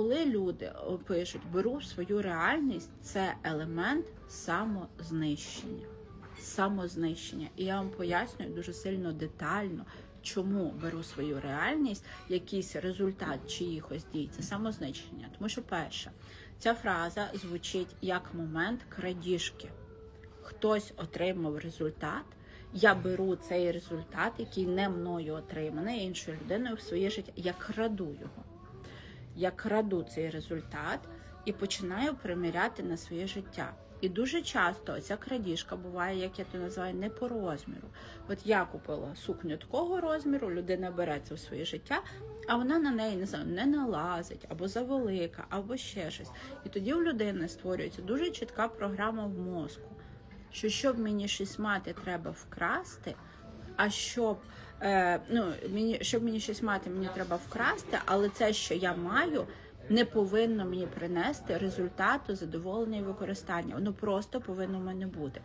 коли люди пишуть беру свою реальність, це елемент самознищення. Самознищення. І я вам пояснюю дуже сильно детально, чому беру свою реальність, якийсь результат чиїхось дій. Це самознищення. Тому що, перше, ця фраза звучить як момент крадіжки. Хтось отримав результат. Я беру цей результат, який не мною отриманий іншою людиною в своє життя. Я краду його. Я краду цей результат і починаю приміряти на своє життя. І дуже часто ця крадіжка буває, як я то називаю, не по розміру. От я купила сукню такого розміру, людина бере це в своє життя, а вона на неї не знаю, не налазить, або завелика, або ще щось. І тоді у людини створюється дуже чітка програма в мозку, що щоб мені щось мати, треба вкрасти. А щоб е, ну мені щоб мені щось мати, мені треба вкрасти, але це, що я маю, не повинно мені принести результату задоволення і використання. Воно просто повинно в мене бути.